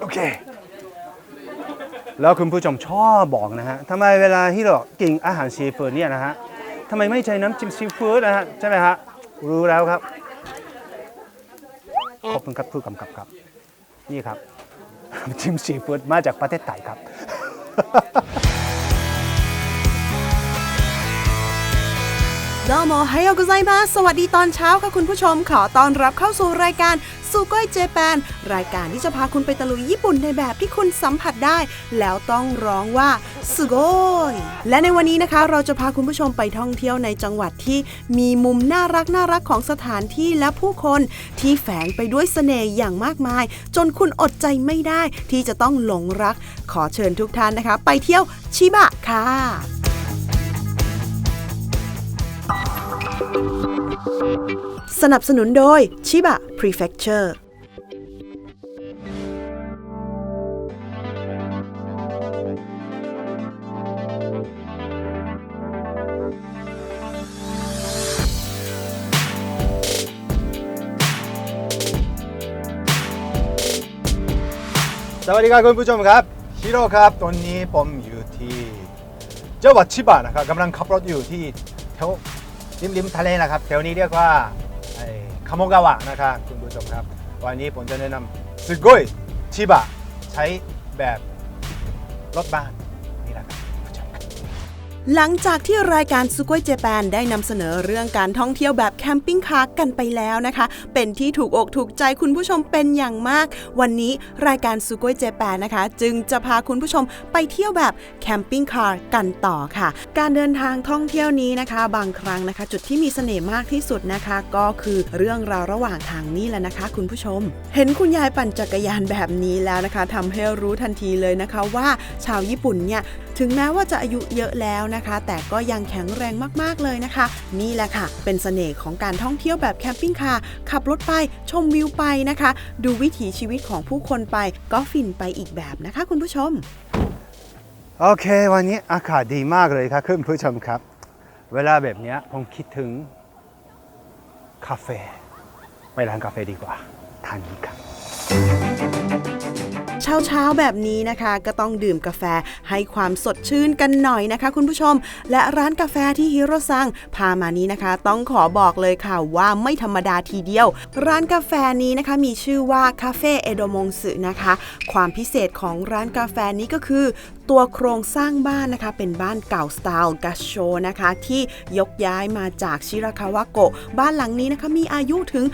โอเค แล้วคุณผู้ชมชอบบอกนะฮะทำไมเวลาที่เรากินอาหารซีฟู้ดเนี่ยนะฮะทำไมไม่ใช้น้ำจิ้มซีฟู้ดนะฮะใช่ไหมฮะรู้แล้วครับ ขอบคุณครับผู้กำกับครับ นี่ครับน้ำจิ้มซีฟู้ดมาจากประเทศไทยครับ โดโมไฮโอกุไซมาสวัสดีตอนเช้าค่ะคุณผู้ชม ขอต้อนรับเข้าสู่รายการซูก้อยเจแปนรายการที่จะพาคุณไปตะลุยญี่ปุ่นในแบบที่คุณสัมผัสได้ แล้วต้องร้องว่าสุโกยและในวันนี้นะคะ เราจะพาคุณผู้ชมไปท่องเที่ยวในจังหวัดที่มีมุมน่ารักน่ารักของสถานที่และผู้คนที่แฝงไปด้วยเสน่ห์อย่างมากมาย จนคุณอดใจไม่ได้ที่จะต้องหลงรัก ขอเชิญทุกท่านนะคะ ไปเที่ยวชิบะค่ะ สนับสนุนโดย Chiba Prefecture สวัสดีครับคุณผู้ชมครับฮิโร่ครับตอนนี้ผมอยู่ที่จังหวัดชิบะนะครับกำลังขับรถอยู่ที่แถว ริมริมทะเลนะครับแถวนี้เรียกว่าคาโมกาวะนะครับคุณผู้ชมครับ วันนี้ผมจะแนะนำสึโกยชิบะใช้แบบรถบ้านนี่แหละครับ หลังจากที่รายการซูก o ยเจแปนได้นำเสนอเรื่องการท่องเที่ยวแบบแคมปิ้งคาร์กันไปแล้วนะคะ เป็นที่ถูกอกถูกใจคุณผู้ชมเป็นอย่างมาก วันนี้รายการซูก o ยเจแปนนะคะ จึงจะพาคุณผู้ชมไปเที่ยวแบบแคมปิ้งคาร์กันต่อค่ะ การเดินทางท่องเที่ยวนี้นะคะ บางครั้งนะคะ จุดที่มีเสน่ห์มากที่สุดนะคะ ก็คือเรื่องราวระหว่างทางนี่แหละนะคะ คุณผู้ชม เห็นคุณยายปั่นจักรยานแบบนี้แล้วนะคะทำให้รู้ทันทีเลยนะคะว่าชาวญี่ปุ่นเนี่ย ถึงแม้ว่าจะอายุเยอะแล้วนะคะ แต่ก็ยังแข็งแรงมากๆเลยนะคะ นี่แหละค่ะ เป็นเสน่ห์ของการท่องเที่ยวแบบแคมปิ้งคาร์ขับรถไปชมวิวไปนะคะ ดูวิถีชีวิตของผู้คนไปก็ฟินไปอีกแบบนะคะ คุณผู้ชม โอเค วันนี้อากาศดีมากเลยครับคุณผู้ชมครับ เวลาแบบนี้ผมคิดถึงคาเฟ่ไปร้านกาแฟดีกว่าทานนี้ครับ เช้าเช้าแบบนี้นะคะ ก็ต้องดื่มกาแฟให้ความสดชื่นกันหน่อยนะคะ คุณผู้ชม และร้านกาแฟที่ฮิโรซังพามานี้นะคะ ต้องขอบอกเลยค่ะว่าไม่ธรรมดาทีเดียว ร้านกาแฟนี้นะคะมีชื่อว่าคาเฟ่เอโดมงสึนะคะ ความพิเศษของร้านกาแฟนี้ก็คือ ตัวโครงสร้างบ้านนะคะ เป็นบ้านเก่าสไตล์กัชโชนะคะ ที่ยกย้ายมาจากชิราคาวะโกะบ้านหลังนี้นะคะ มีอายุถึง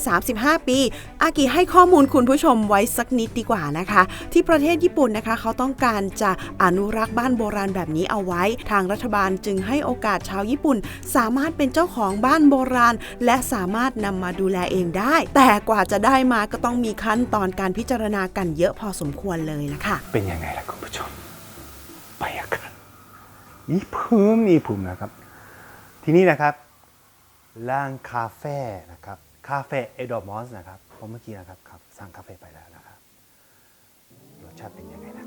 235 ปี อากิให้ข้อมูลคุณผู้ชมไว้สักนิดดีกว่านะคะ ที่ประเทศญี่ปุ่นนะคะ เขาต้องการจะอนุรักษ์บ้านโบราณแบบนี้เอาไว้ ทางรัฐบาลจึงให้โอกาสชาวญี่ปุ่น สามารถเป็นเจ้าของบ้านโบราณ และสามารถนำมาดูแลเองได้ แต่กว่าจะได้มาก็ต้องมีขั้นตอนการพิจารณากันเยอะพอสมควรเลยนะคะเป็นยังไงล่ะคุณผู้ชมไปอะครับอีพื้มอีพุ่มนะครับ ที่นี่นะครับร้านคาเฟ่นะครับ คาเฟ่เอดอมอสนะครับ ผมเมื่อกี้นะครับครับ สั่งคาเฟ่ไปแล้วนะครับ รสชาติเป็นยังไงนะ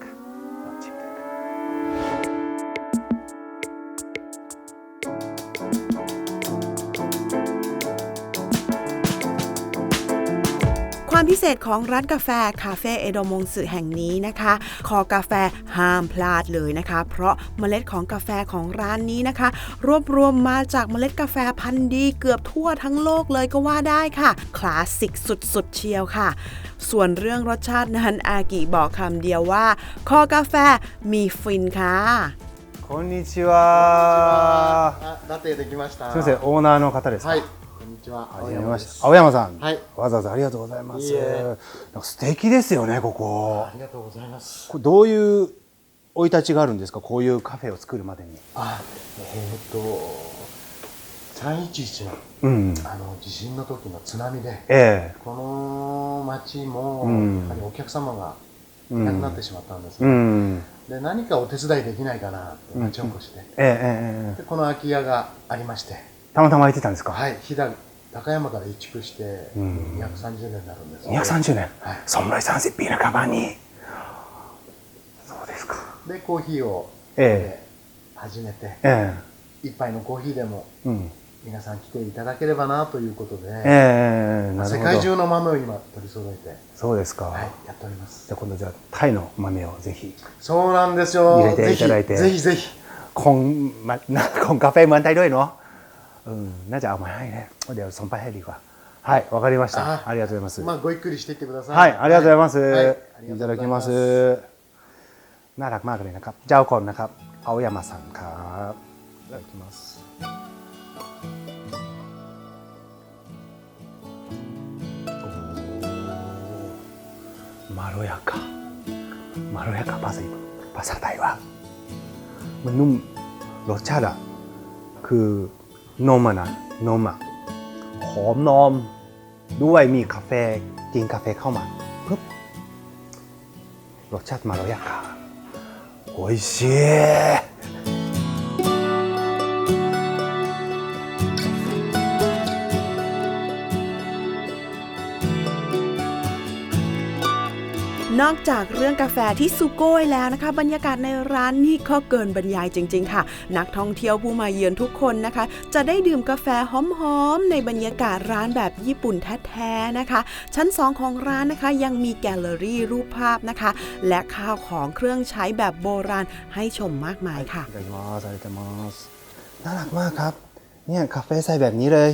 พิเศษของร้านกาแฟคาเฟ่เอโดมงสึแห่งนี้นะคะ คอกาแฟห้ามพลาดเลยนะคะ เพราะเมล็ดของกาแฟของร้านนี้นะคะ รวบรวมมาจากเมล็ดกาแฟพันธุ์ดีเกือบทั่วทั้งโลกเลยก็ว่าได้ค่ะ คลาสสิกสุดๆเชียวค่ะ ส่วนเรื่องรสชาตินั้นอากิบอกคำเดียวว่า คอกาแฟมีฟินค่ะ こんにちはあ、ラテできました。すみませんオーナーの方ですかはい、こんに ちは。はじめまして青青山さん、はい。わざわざありがとうございます。いえなんか素敵ですよねここ。ありがとうございます。これどういう生い立ちがあるんですか？こういうカフェを作るまでに。あ、えーっと、311のうん。あの地震の時の津波で、えこの町も、うん。やはりお客様がえいなくなってしまったんです、うん。で何かお手伝いできないかなって町おこしで,、ええええええ。でこの空き家がありまして、たまたま空いてたんですか、はい、飛騨高山から移築して230年になるんです、ね、230年、はい、そんなに三絶ビールカバンに。そうですか。でコーヒーを、えー、始めて、えー、一杯のコーヒーでも、うん、皆さん来ていただければなということで、えー、世界中の豆を今取り揃えてそうですか、はい、やっております。じゃあ今度じゃあタイの豆をぜひ。そうなんですよ。入れていただいて。ぜひぜひぜひ。con, ma, con café mantenido. กาแฟเหมือนไทยด้วยเนาะเออน่าจะเอามาให้ねเดี๋ยวส่งไปให้ดีกว่าはいわかりましたありがとうございますまあごゆっくりしていってくださいはい、ありがとうございます。はいありい、がとうございただきま。ますน่ารักมากเลยนะครับ เจ้าคนนะครับ เอายามาสั่งครับいただきます。おーまろやか มาろやかภาษาภาษาไทยว่า มันนุ่ม รสชาติอะคือ นมอะนะนมอะหอมนมด้วยมีกาแฟกินกาแฟเข้ามาปุ๊บรสชาติมาโรยากาโอ้ยเชี่ย นอกจากเรื่องกาแฟที่ซูโก้ยแล้วนะคะ บรรยากาศในร้านนี่ก็เกินบรรยายจริง ๆ ค่ะ นักท่องเที่ยวผู้มาเยือนทุกคนนะคะ จะได้ดื่มกาแฟหอมๆในบรรยากาศร้านแบบญี่ปุ่นแท้ๆนะคะ ชั้น 2 ของร้านนะคะยังมีแกลเลอรี่รูปภาพนะคะ และข้าวของเครื่องใช้แบบโบราณให้ชมมากมายค่ะน่ารักมากครับเนี่ยกาแฟใส่แบบนี้เลย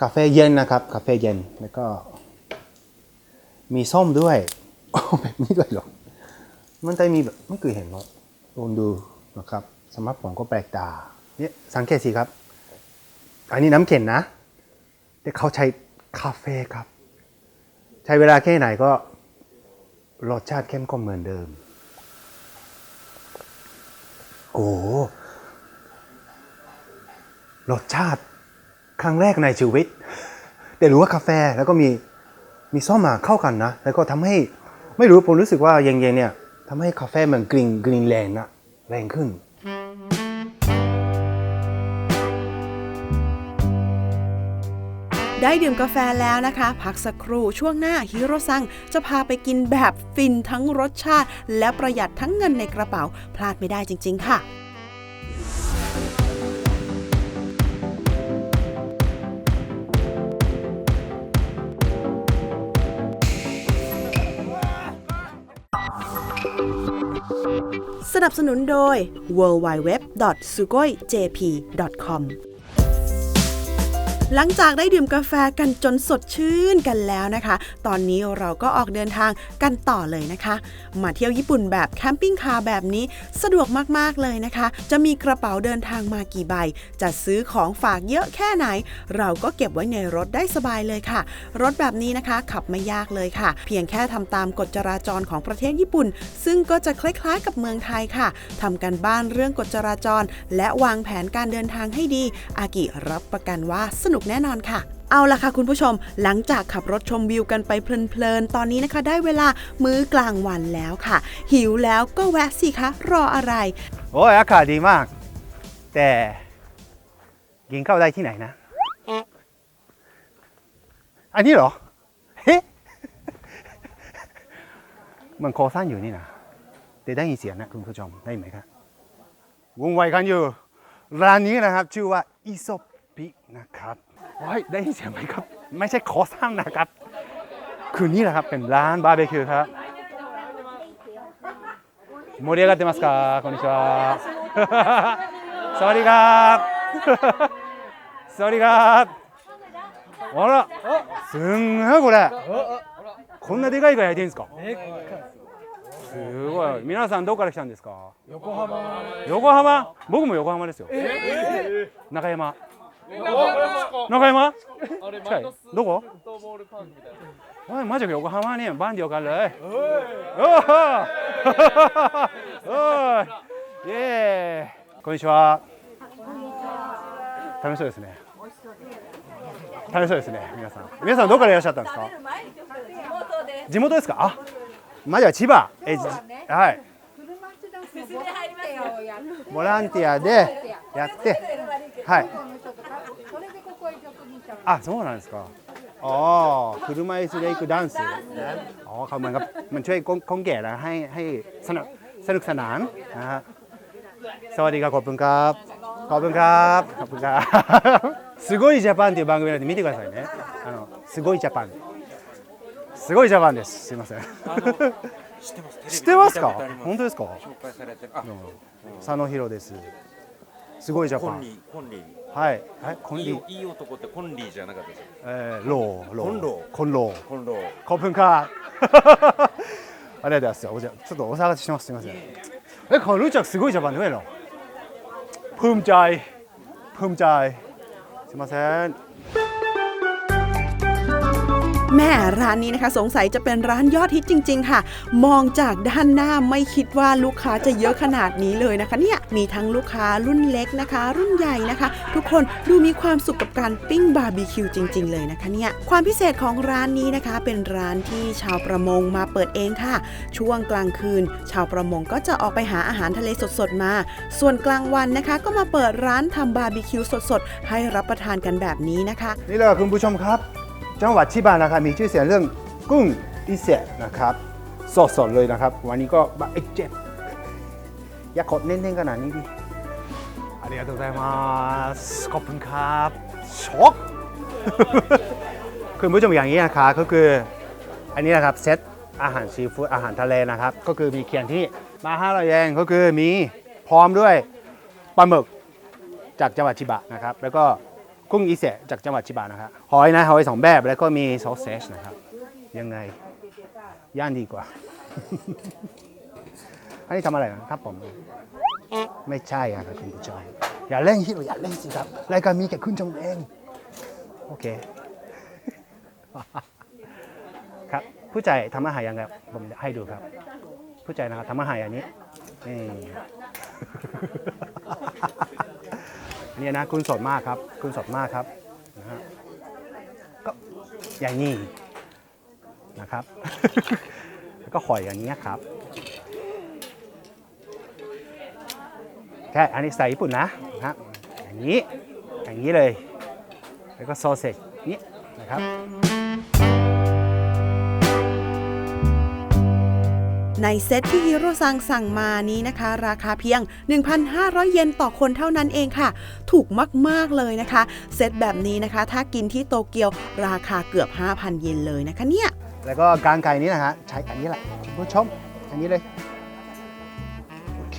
กาแฟเย็นนะครับกาแฟเย็นแล้วก็มีส้มด้วย แบบนี้ด้วยหรอ มันได้มีแบบไม่เคยเห็นเนาะลองดูนะครับสำหรับผมก็แปลกตาเนี่ยสังเกตสิครับ อันนี้น้ำเข็นนะ แต่เขาใช้คาเฟ่ครับ ใช้เวลาแค่ไหนก็รสชาติเข้มข้นเหมือนเดิม โอ้รสชาติครั้งแรกในชีวิต แต่รู้ว่าคาแฟแล้วก็มีมีส้มมาเข้ากันนะ แล้วก็ทำให้ ไม่รู้ผมรู้สึกว่าเย็นๆเนี่ยทำให้กาแฟมันกลิ่นกลิ่นแรงนะแรงขึ้น ได้ดื่มกาแฟแล้วนะคะ พักสักครู่ช่วงหน้าฮิโรซังจะพาไปกินแบบฟินทั้งรสชาติ และประหยัดทั้งเงินในกระเป๋า พลาดไม่ได้จริง ๆ ค่ะ สนับสนุนโดย w w w s u g o i j p c o m หลังจากได้ดื่มกาแฟกันจนสดชื่นกันแล้วนะคะ ตอนนี้เราก็ออกเดินทางกันต่อเลยนะคะ มาเที่ยวญี่ปุ่นแบบแคมปิ้งคาร์แบบนี้สะดวกมากๆเลยนะคะ จะมีกระเป๋าเดินทางมากี่ใบ จะซื้อของฝากเยอะแค่ไหน เราก็เก็บไว้ในรถได้สบายเลยค่ะ รถแบบนี้นะคะขับไม่ยากเลยค่ะ เพียงแค่ทำตามกฎจราจรของประเทศญี่ปุ่น ซึ่งก็จะคล้ายๆกับเมืองไทยค่ะทำกันบ้านเรื่องกฎจราจร และวางแผนการเดินทางให้ดี อากิรับประกันว่าสนุกแน่นอนค่ะ เอาละค่ะคุณผู้ชม หลังจากขับรถชมวิวกันไปเพลินๆ ตอนนี้นะคะ ได้เวลามื้อกลางวันแล้วค่ะ หิวแล้วก็แวะสิคะรออะไร โอ้ยอากาศดีมาก แต่กินข้าวได้ที่ไหนนะ อันนี้เหรอ เฮ้มันโคซันอยู่นี่นะแต่ได้ยินเสียงนะคุณผู้ชมได้ยินไหมครับวุ่นวายกันอยู่ ร้านนี้นะครับ ชื่อว่าอิโซปินะครับ ว้ยได้ยินเสียงไหมครับ?ไม่ใช่ขอสั้นะครับ คืนนี้นะครับเป็นร้านบาร์บีคิวครับ盛り上がってますか？こんにちは。สวัสดีครับ。สวัสดีครับ。あら。すんごいこれ。こんなでかいが焼いてるんですか？すごい。皆さんどこから来たんですか？横浜。横浜？僕も横浜ですよ、中山。中山？近いどこ？おいマジか横浜にバンディオかるおおおイエーイ。こんにちは。楽しそうですね。楽しそうですね皆さん。皆さんどこからいらっしゃったんですか？地元です。か？あマジは千葉。え、はい。ボランティアでやって。はい。あそうなんですか。อ๋อคือรู้ไหมสุดท้ายคือดันซ์อ๋อเขสวัสดีครับขอบคุณครับ。ขอบคุณครับ。ขอบคุณครับ。すごいジャパンという番組なんで見てくださいね。あのすごいジャパンすごいジャパンです。すみません。知ってます？知ってますか？本当ですか？紹介されてる。佐野博です。すごいジャパン本人本人。はい。はい、コンリー。いい男ってコンリーじゃなかったですえー、ロー、ロー。コンロー。コンロー。コンロー。コープンカー。ありがとうございます。おじゃ、ちょっとお探しします。すみません。え、このルーチャんすごいジャパンでいの？プームチャイ。プームチャイ。すみません。 แม่ร้านนี้นะคะสงสัยจะเป็นร้านยอดฮิตจริง ๆ ค่ะ มองจากด้านหน้าไม่คิดว่าลูกค้าจะเยอะขนาดนี้เลยนะคะ เนี่ยมีทั้งลูกค้ารุ่นเล็กนะคะ รุ่นใหญ่นะคะ ทุกคนดูมีความสุขกับการปิ้งบาร์บีคิวจริง ๆ เลยนะคะเนี่ยความพิเศษของร้านนี้นะคะ เป็นร้านที่ชาวประมงมาเปิดเองค่ะ ช่วงกลางคืน ชาวประมงก็จะออกไปหาอาหารทะเลสดๆมา ส่วนกลางวันนะคะ ก็มาเปิดร้านทำบาร์บีคิวสดๆให้รับประทานกันแบบนี้นะคะ นี่แหละคุณผู้ชมครับ จังหวัดชิบานะครับมีชื่อเสียงเรื่องกุ้งอิเซะนะครับสดๆเลยนะครับ วันนี้ก็บะเอ็กเจ็บอย่ากดเน้นๆขนาดนี้ดิありがとうございますขอบคุณครับช็อก คุณผู้ชมอย่างนี้นะครับก็คืออันนี้นะครับเซตอาหารซีฟู้ดอาหารทะเลนะครับ ก็คือมีเขียนที่มาห้าร้อยเยนก็คือมีพร้อมด้วยปลาหมึก จากจังหวัดชิบะนะครับ แล้วก็ กุ้งอิเซะจากจังหวัดชิบะนะครับหอยนะหอยสองแบบแล้วก็มีซอสเซจนะครับ ยังไง ย่านดีกว่า อันนี้ทำอะไรนะครับผม ไม่ใช่ครับคุณผู้ชมอย่าเล่นฮิโรอย่าเล่นสิครับ รายการมีแค่คุณชมเอง โอเค ครับ ผู้ใจทำอาหารยังไงผมให้ดูครับ ผู้ใจนะครับทำอาหารอย่างนี้นี่ เนี่ยนะคุณสดมากครับคุณสดมากครับนะฮะก็อย่างนี้นะครับ แล้วก็หอยอย่างนี้ยครับแค่อันนี้ใส่ญี่ปุ่นนะนะฮะอย่างนี้อย่างนี้เลย แล้วก็ซอสเซจนี้นะครับ ในเซตที่ฮีโรซังสั่งมานี้นะคะ ราคาเพียง 1,500 เยนต่อคนเท่านั้นเองค่ะ ถูกมาก ๆ เลยนะคะ เซตแบบนี้นะคะ ถ้ากินที่โตเกียวราคาเกือบ 5,000 เยนเลยนะคะเนี่ย แล้วก็กางไก่นี้นะฮะใช้อันนี้แหละคุณผู้ชมอันนี้เลยเค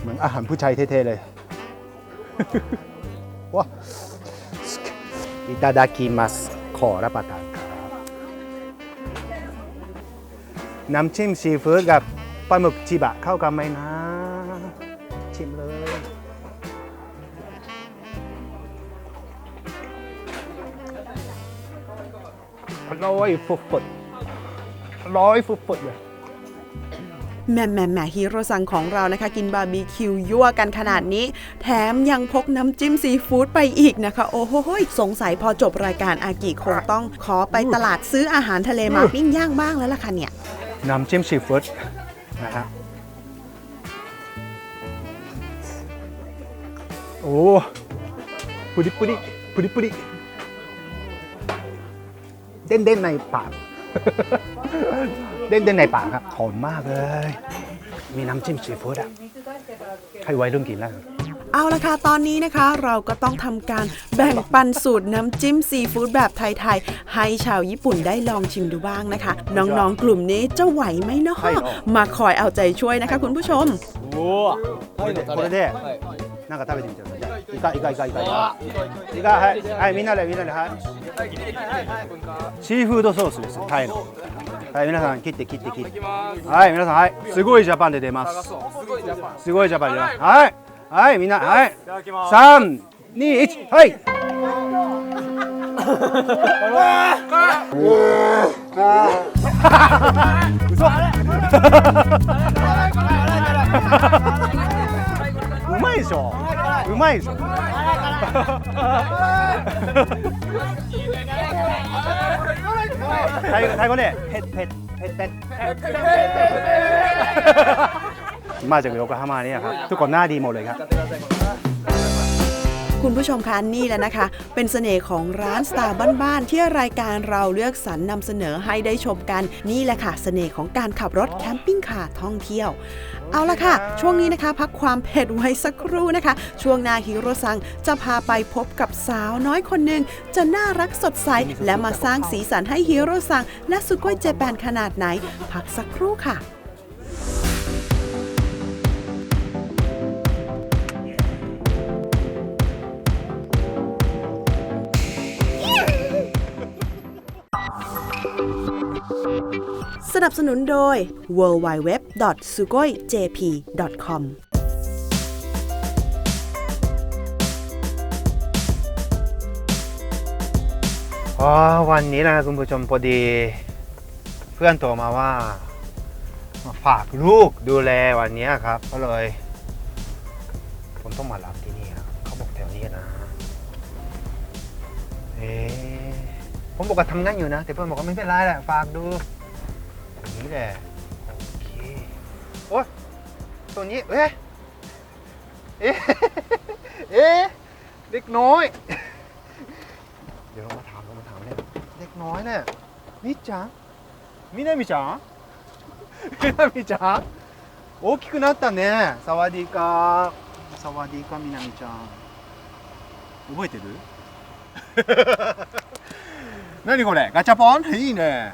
เหมือนอาหารผู้ชายเท่ๆเลยว้าอิตาดากิมัสขอรับประทาน น้ำจิ้มซีฟู้ดกับปลาหมึกจิบะเข้ากันไหมนะ ชิมเลย อร่อยฟุดๆอร่อยฟุดๆเลยแหม่แหม่แหม่ฮีโร่ซังของเรานะคะ กินบาร์บีคิวยั่วกันขนาดนี้ แถมยังพกน้ำจิ้มซีฟู้ดไปอีกนะคะ โอ้โหยสงสัยพอจบรายการอากิคงต้องขอไปตลาดซื้ออาหารทะเลมาปิ้งย่างบ้างแล้วล่ะค่ะเนี่ย น้ำจิ้มซีฟู้ดนะฮะโอ้ปุริปุริปุริปุริเด้นเด้นในปาก เด้นเด้นในปากครับหอมมากเลย มีน้ำจิ้มซีฟู้ดอะให้ไว้รุ่นกินแล้ว เอาละค่ะ ตอนนี้นะคะ เราก็ต้องทำการแบ่งปันสูตรน้ำจิ้มซีฟู้ดแบบไทย ๆ ให้ชาวญี่ปุ่นได้ลองชิมดูบ้างนะคะ น้อง ๆ กลุ่มนี้จะไหวไหมเนาะมาคอยเอาใจช่วยนะคะคุณผู้ชม これでこれでなんか食べてみてくださいイカイカイカイカイカイカはいはいみんなでみんなではいシーフードソースですタイのはい皆さん切って切って切ってはい皆さんはいすごいジャパンで出ますすごいジャパンで出ますはい はいみんなはい。三二一はい。うまいでしょ。うまいでしょ。最後最後ね。ペッペッペッペ มาจากโยโกฮาม่าเนี่ยครับทุกคนหน้าดีหมดเลยครับ คุณผู้ชมคะนี่แหละนะคะ เป็นเสน่ห์ของร้านสไตล์บ้านๆที่รายการเราเลือกสรรนำเสนอให้ได้ชมกันนี่แหละค่ะ เสน่ห์ของการขับรถแคมปิ้งคาร์ท่องเที่ยว เอาละค่ะ ช่วงนี้นะคะ พักความเผ็ดไว้สักครู่นะคะ ช่วงหน้าฮิโรซังจะพาไปพบกับสาวน้อยคนหนึ่งจะน่ารักสดใส และมาสร้างสีสันให้ฮิโรซังและสุโกยเจแปนขนาดไหน พักสักครู่ค่ะ สนับสนุนโดย w w w s u g o i j p c o m อ๋อวันนี้นะคุณผู้ชมพอดี เพื่อนโทรมาว่ามาฝากลูกดูแลวันนี้ครับ ก็เลย ผมต้องมารับที่นี่ครับเขาบอกแถวนี้นะ เอ๊ผมบอกว่าทำงานอยู่นะ แต่เพื่อนบอกว่าไม่เป็นไรแหละฝากดู อย่างนี้แหละโอเคโอ้ยตัวนี้เอ๊ะเอ๊ะเอ๊ะเด็กน้อย เดี๋ยวเรามาถามเรามาถามเนี่ยเด็กน้อยเนี่ยみっちゃんみなみちゃんみなみちゃん大きくなったねサワディーカーサワディーカーみなみちゃん覚えてる何これガチャポンいいね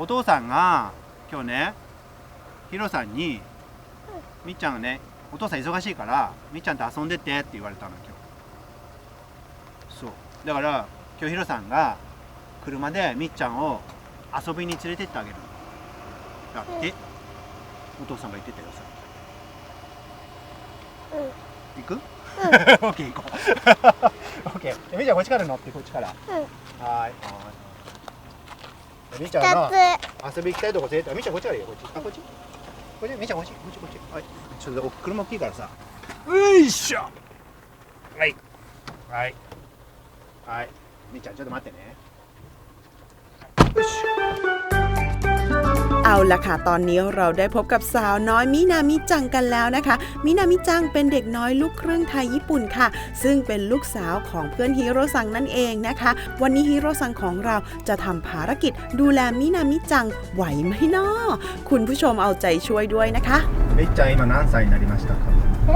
お父さんが今日ねヒロさんにみっちゃんがねお父さん忙しいからみっちゃんと遊んでってって言われたの今日。そう。だから今日ヒロさんが車でみっちゃんを遊びに連れてってあげるだって、お父さんが言ってたよさ行く、オッケー行こう。オッケー。みっちゃんこっちから乗ってこっちから、はーいはーいみっちゃんの遊び行きたいとこ連れてみっちゃんこっちからいいよこっち。あこっち？こっち？みっちゃんこっち？こっちこっち。はい。ちょっと車大きいからさ。よいしょ。はい。はい。はい。みっちゃんちょっと待ってね。よし เอาละค่ะ ตอนนี้เราได้พบกับสาวน้อยมินามิจังกันแล้วนะคะ มินามิจังเป็นเด็กน้อยลูกครึ่งไทยญี่ปุ่นค่ะ ซึ่งเป็นลูกสาวของเพื่อนฮิโรซังนั่นเองนะคะ วันนี้ฮิโรซังของเราจะทำภารกิจดูแลมินามิจังไหวไหมเนาะคุณผู้ชมเอาใจช่วยด้วยนะคะ みっちゃん今何歳になりましたかえ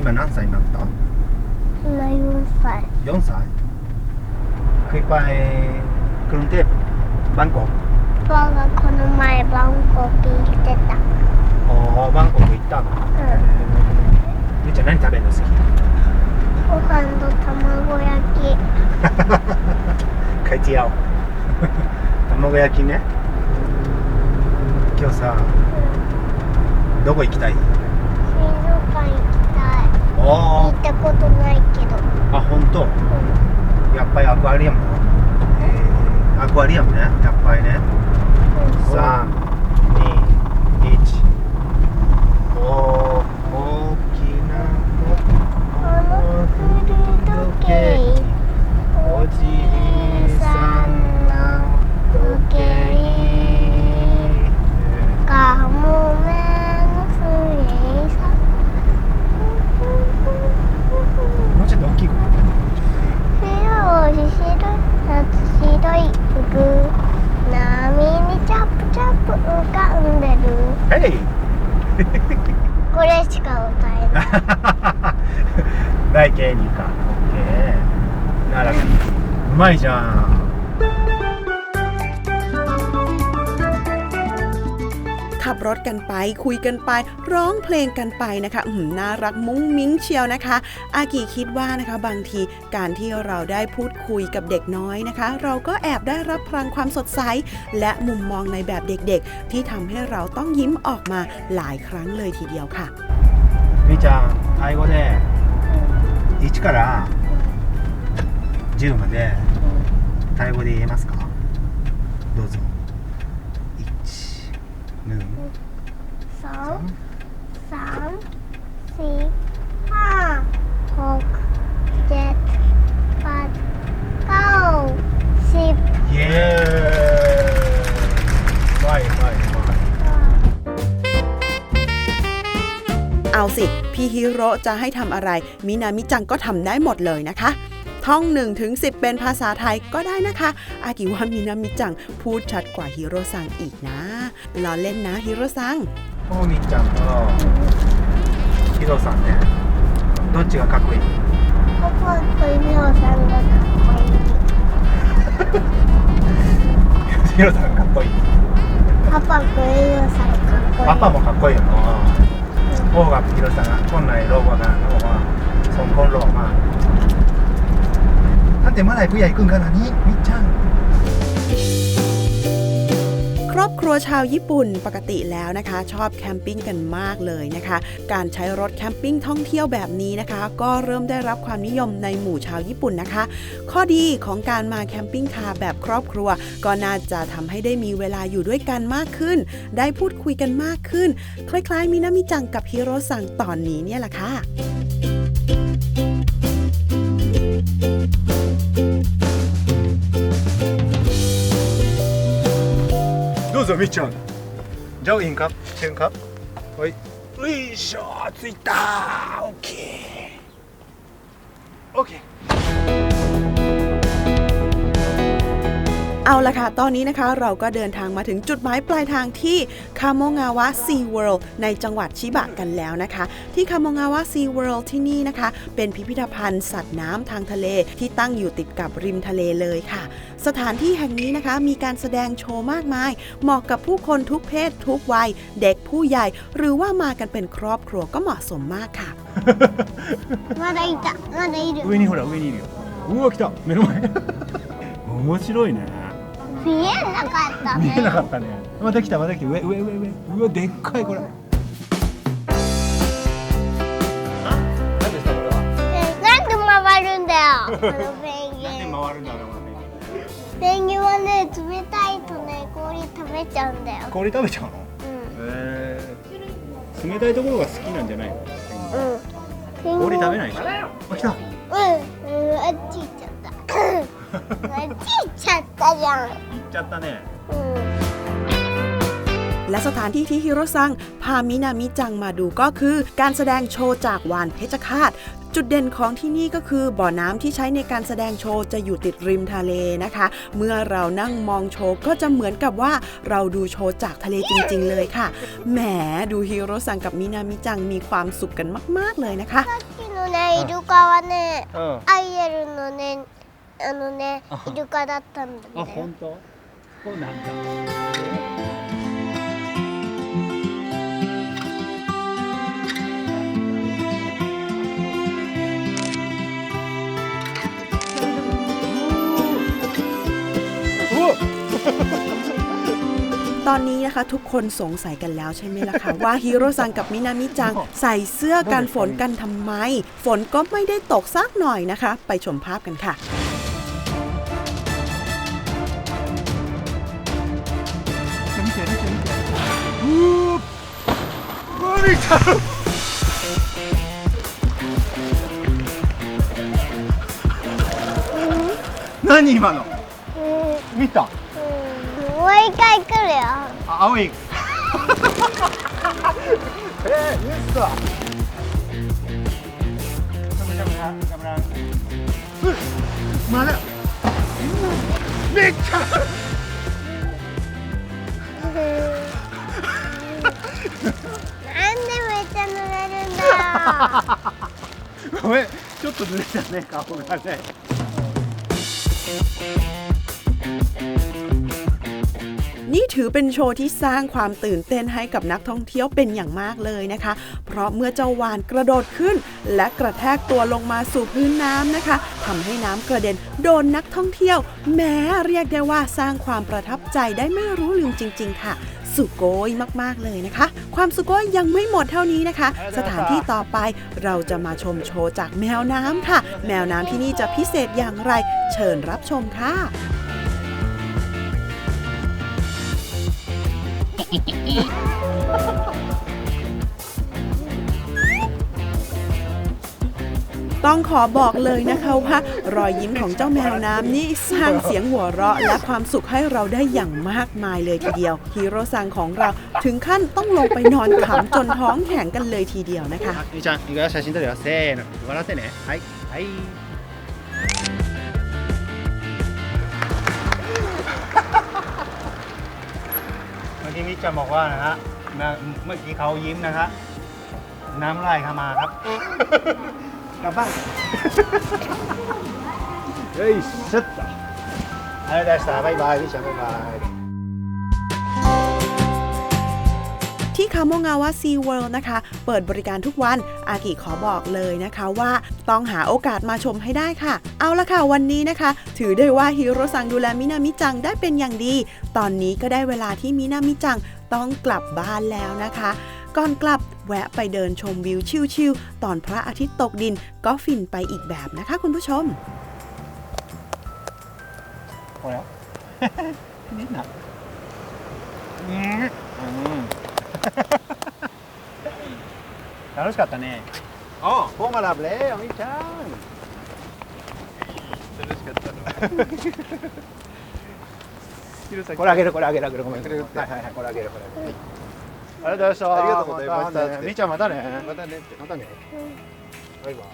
今何歳になった今4歳4歳เคยไปกรุงเทพバンコクパ パがこの前バンコク行ってた。อ๋อバンコク行ったの？うん。みっちゃん何食べるの？好き。ご飯と卵焼き。書いてやおう。卵焼きね。今日さどこ行きたい？水族館行きたい。あ行ったことないけど。あ本当？うやっぱりアクアリウム？え？ーアクアリウムね。やっぱりねんうกันไป ร้องเพลงกันไปนะคะอื้อหือน่ารักมุ้งมิ้งเชียวนะคะ อากิคิดว่านะคะ บางทีการที่เราได้พูดคุยกับเด็กน้อยนะคะ เราก็แอบได้รับพลังความสดใส และมุมมองในแบบเด็กๆ ที่ทำให้เราต้องยิ้มออกมาหลายครั้งเลยทีเดียวค่ะ みーちゃん、タイ語で1から10までタイ語で言えますかどうぞ。1、2、 องสามสี่ห้าหกเจ็ดแปดเก้าสิบ เย้ไม่ไม่ไม่เอาสิ พี่ฮิโร่จะให้ทำอะไร มินามิจังก็ทำได้หมดเลยนะคะ ท่อง1ถึง10 เป็นภาษาไทยก็ได้นะคะ อากิวามินามิจังพูดชัดกว่าฮิโร่ซังอีกนะล้อเล่นนะฮิโร่ซัง もみちゃんとヒロさんね。どっちがかっこいい？パパとヒロさんがかっこいい。ヒロさんかっこいい？パパとヒロさんかっこいい。パパもかっこいいよな。大学ヒロさんが本来ロ後なのは孫ロ郎まあなんてまだ V や行くんかな？に？みっちゃん。 อมากตั้งแต่เมื่อไหร่ผู้ใหญ่ขึ้นขนาดนี้มิจังครอบครัวชาวญี่ปุ่นปกติแล้วนะคะ ชอบแคมปิ้งกันมากเลยนะคะ การใช้รถแคมปิ้งท่องเที่ยวแบบนี้นะคะ ก็เริ่มได้รับความนิยมในหมู่ชาวญี่ปุ่นนะคะ ข้อดีของการมาแคมปิ้งคาร์แบบครอบครัว ก็น่าจะทำให้ได้มีเวลาอยู่ด้วยกันมากขึ้น ได้พูดคุยกันมากขึ้น คล้ายๆมินามิจังกับฮิโร่ซังตอนนี้เนี่ยแหละค่ะ みちゃんじゃあいいんか？せんか？はい。ういしょついたー。オッケー。オッケー。 เอาละค่ะ ตอนนี้นะคะเราก็เดินทางมาถึงจุดหมายปลายทางที่คาโมงาวะซีเวิลด์ในจังหวัดชิบะกันแล้วนะคะ ที่คาโมงาวะซีเวิลด์ที่นี่นะคะ เป็นพิพิธภัณฑ์สัตว์น้ำทางทะเลที่ตั้งอยู่ติดกับริมทะเลเลยค่ะ สถานที่แห่งนี้นะคะมีการแสดงโชว์มากมาย เหมาะกับผู้คนทุกเพศ ทุกวัย เด็กผู้ใหญ่ หรือว่ามากันเป็นครอบครัวก็เหมาะสมมากค่ะ まだいたまだいる上にほら上にいるようわ来た目の前面白いね 見えなかった見えなねかったね。また来たまた来た。上上上上。うわでっかいこれ。えなんで回るんだよペンギン。回るんだろペンギン。はね冷たいとね氷食べちゃうんだよ。氷食べちゃうの？うん。へえ冷たいところが好きなんじゃないの？うん。氷食べないでしょ？あ来た。うん、うん、あっち行っちゃった 찢혔어 요. 짰다 네 음. และสถานที่ที่ฮิโรซังพามินามิจังมาดูก็คือ การแสดงโชว์จากวานเพชรคาต จุดเด่นของที่นี่ก็คือบ่อน้ำที่ใช้ในการแสดงโชว์จะอยู่ติดริมทะเลนะคะ เมื่อเรานั่งมองโชว์ก็จะเหมือนกับว่าเราดูโชว์จากทะเลจริง ๆ เลยค่ะ แหมดูฮิโรซังกับมินามิจังมีความสุขกันมาก ๆเลยนะคะ 키노네 이루가와네 어. 아이에루노네 ルのねあのねイルカだったんだあよ本当そうなんだ ตอนนี้นะคะทุกคนสงสัยกันแล้วใช่ไหมล่ะคะ ว่าฮิโรซังกับมินามิจังใส่เสื้อกันฝนกันทำไม ฝนก็ไม่ได้ตกสักหน่อยนะคะ ไปชมภาพกันค่ะ 何今の？うん見た？うんもう一回来るよ。あ青い。えー、イエスだまだ。めっちゃ ごめんちょっと濡れたね顔がね นี่ถือเป็นโชว์ที่สร้างความตื่นเต้นให้กับนักท่องเที่ยวเป็นอย่างมากเลยนะคะ เพราะเมื่อเจ้าวานกระโดดขึ้น และกระแทกตัวลงมาสู่พื้นน้ำนะคะทำให้น้ำกระเด็นโดนนักท่องเที่ยว แม้เรียกได้ว่าสร้างความประทับใจได้ไม่รู้ลืมจริง ๆ ค่ะ สุโกยมากๆเลยนะคะ ความสุโกยยังไม่หมดเท่านี้นะคะ สถานที่ต่อไปเราจะมาชมโชว์จากแมวน้ำค่ะ แมวน้ำที่นี่จะพิเศษอย่างไร เชิญรับชมค่ะต ต้องขอบอกเลยนะคะว่ารอยยิ้มของเจ้าแมวน้ำนี่สร้างเสียงหัวเราะและความสุขให้เราได้อย่างมากมายเลยทีเดียวฮีโร่ซังของเราถึงขั้นต้องลงไปนอนขำจนท้องแข็งกันเลยทีเดียวนะคะ あみーちゃんいくよ写真撮るよせーの笑ってねはいはいเมื่อกี้มิกจะบอกว่านะฮะนะเมื่อกี้เขายิ้มนะฮะน้ำลายเข้ามาครับ กลับบ้านเฮ้ยสุดเอะไรได้สาบายบายพี่ชายบายบายที่คาโมงาวะซีเวิลด์นะคะ เปิดบริการทุกวัน อากิขอบอกเลยนะคะว่าต้องหาโอกาสมาชมให้ได้ค่ะ เอาละค่ะ วันนี้นะคะ ถือได้ว่าฮิโรซังดูแลมินามิจังได้เป็นอย่างดี ตอนนี้ก็ได้เวลาที่มินามิจังต้องกลับบ้านแล้วนะคะ ก่อนกลับ แวะไปเดินชมวิวชิลๆตอนพระอาทิตย์ตกดินก็ฟินไปอีกแบบนะคะคุณผู้ชม これみんな楽しかったねあポンがラブレおみちゃん楽しかったのこれあげるこれあげるあげるごめんはいはいはいこれあげるこれあげる ありがとうございました。ありがとうございました。たねみーちゃんまたね。またねって。またねバイバイ。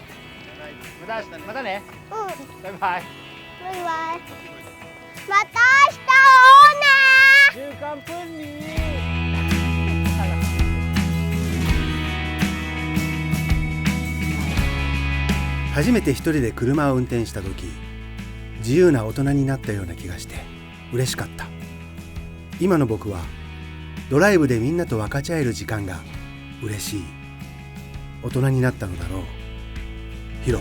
また明日またねうんバイバイバイバイ。また明日会おうね週刊分離初めて一人で車を運転した時自由な大人になったような気がして嬉しかった。今の僕はドライブでみんなと分かち合える時間が嬉しい大人になったのだろうヒロ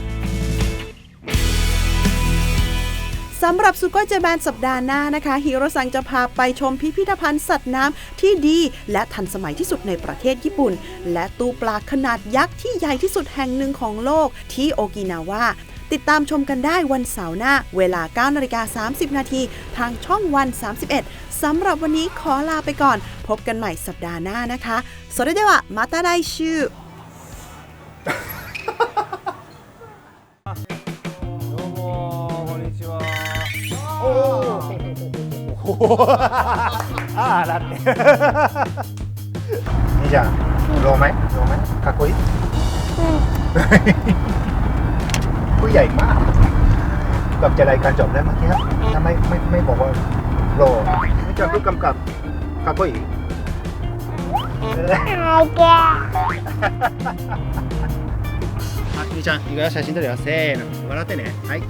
สำหรับซูโกยเจแปนสัปดาห์หน้านะคะฮีโร่ซังจะพาไปชมพิพิธภัณฑ์สัตว์น้ำที่ดี และทันสมัยที่สุดในประเทศญี่ปุ่น และตู้ปลาขนาดยักษ์ที่ใหญ่ที่สุดแห่งหนึ่งของโลกที่โอกินาวาติดตามชมกันได้วันเสาร์หน้า เวลา9นาฬิกา30 นาทีทางช่องวัน 31 สำหรับวันนี้ขอลาไปก่อน พบกันใหม่สัปดาห์หน้านะคะそれではまた来週どうもこんにちはおおああだってนี่จ้ะโลไหมโลไหมかっこいいผู้ใหญ่มากกับจะรายการจบแล้วเมื่อกี้ถ้าไม่ไม่ไม่บอกว่าโล ゃん文化かっこいい？あみーちゃんいくよ写真撮るよ。せーの。笑ってね。はい。